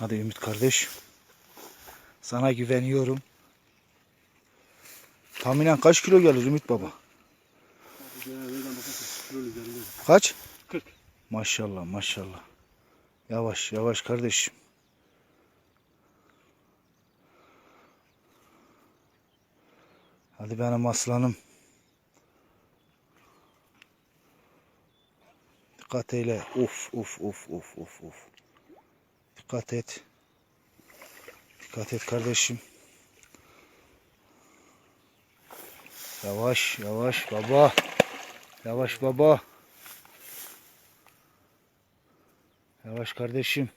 Hadi Ümit kardeş. Sana güveniyorum. Tahminen kaç kilo gelir Ümit baba? Kaç? 40. Maşallah maşallah. Yavaş yavaş kardeşim. Hadi benim aslanım. Dikkat eyle. Uf uf uf uf uf uf. Dikkat et. Dikkat et kardeşim. Yavaş yavaş baba. Yavaş baba. Yavaş kardeşim.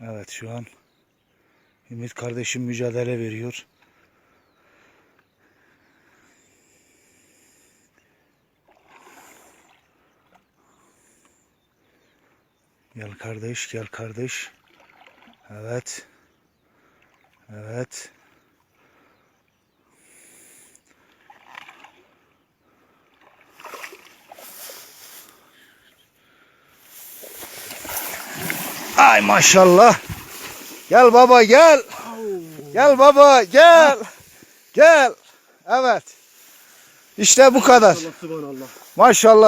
Evet şu an Ümit kardeşim mücadele veriyor. Gel kardeş, gel kardeş. Evet. Evet. Ay maşallah. Gel baba gel. Gel baba gel. Gel. Evet. İşte bu kadar. Maşallah.